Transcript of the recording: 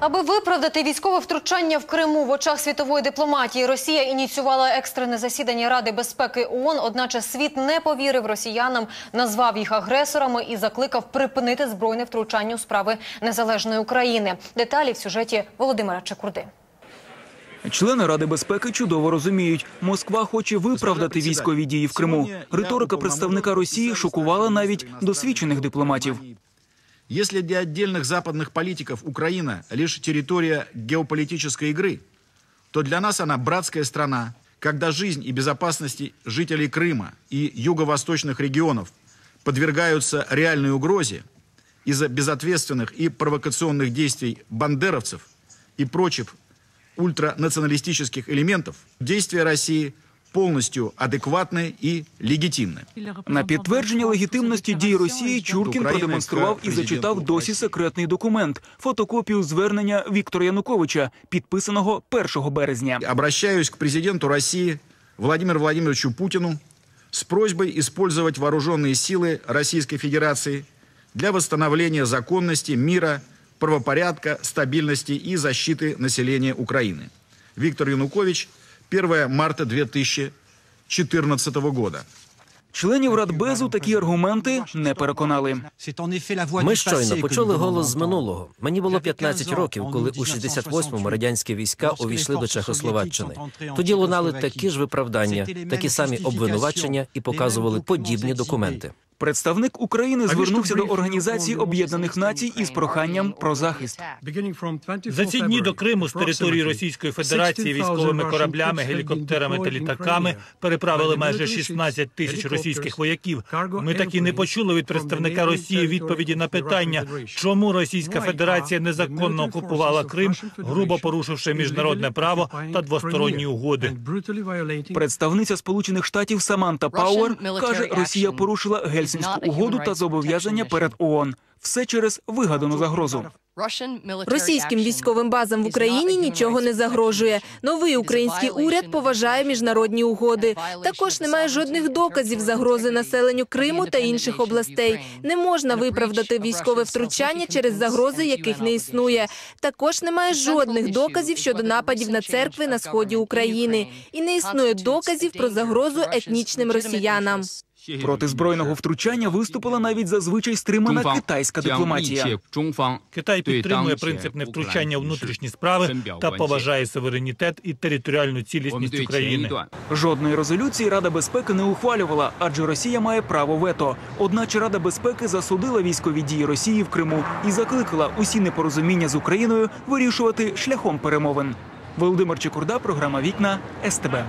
Аби виправдати військове втручання в Криму в очах світової дипломатії, Росія ініціювала екстрене засідання Ради безпеки ООН. Одначе світ не повірив росіянам, назвав їх агресорами і закликав припинити збройне втручання у справи незалежної України. Деталі в сюжеті Володимира Чекурди. Члени Ради безпеки чудово розуміють, Москва хоче виправдати військові дії в Криму. Риторика представника Росії шокувала навіть досвідчених дипломатів. Если для отдельных западных политиков Украина лишь территория геополитической игры, то для нас она братская страна, когда жизнь и безопасность жителей Крыма и юго-восточных регионов подвергаются реальной угрозе из-за безответственных и провокационных действий бандеровцев и прочих ультранационалистических элементов, действия России полностью адекватны и легитимны. На підтвердження легітимності дій Росії Чуркін продемонстрував і зачитав досі секретний документ – фотокопію звернення Віктора Януковича, підписаного 1 березня. Обращаюсь к президенту России Владимиру Владимировичу Путину с просьбой использовать вооруженные силы Российской Федерации для восстановления законности, мира, правопорядка, стабильности и защиты населения Украины. Виктор Янукович, 1 марта 2014 года. Членів Радбезу такі аргументи не переконали. Ми щойно почули голос з минулого. Мені було 15 років, коли у 68-му радянські війська увійшли до Чехословаччини. Тоді лунали такі ж виправдання, такі самі обвинувачення і показували подібні документи. Представник України звернувся до Організації Об'єднаних Націй із проханням про захист. За ці дні до Криму з території Російської Федерації військовими кораблями, гелікоптерами та літаками переправили майже 16 тисяч російських вояків. Ми так і не почули від представника Росії відповіді на питання, чому Російська Федерація незаконно окупувала Крим, грубо порушивши міжнародне право та двосторонні угоди. Представниця Сполучених Штатів Саманта Пауер каже, Росія порушила Гельсінську угоду та зобов'язання перед ООН. Все через вигадану загрозу. Російським військовим базам в Україні нічого не загрожує. Новий український уряд поважає міжнародні угоди. Також немає жодних доказів загрози населенню Криму та інших областей. Не можна виправдати військове втручання через загрози, яких не існує. Також немає жодних доказів щодо нападів на церкви на сході України. І не існує доказів про загрозу етнічним росіянам. Проти збройного втручання виступила навіть зазвичай стримана китайська дипломатія. Китай підтримує принцип невтручання у внутрішні справи та поважає суверенітет і територіальну цілісність України. Жодної резолюції Рада безпеки не ухвалювала, адже Росія має право вето. Одначе Рада безпеки засудила військові дії Росії в Криму і закликала усі непорозуміння з Україною вирішувати шляхом перемовин. Володимир Чекурда, програма Вікна СТБ.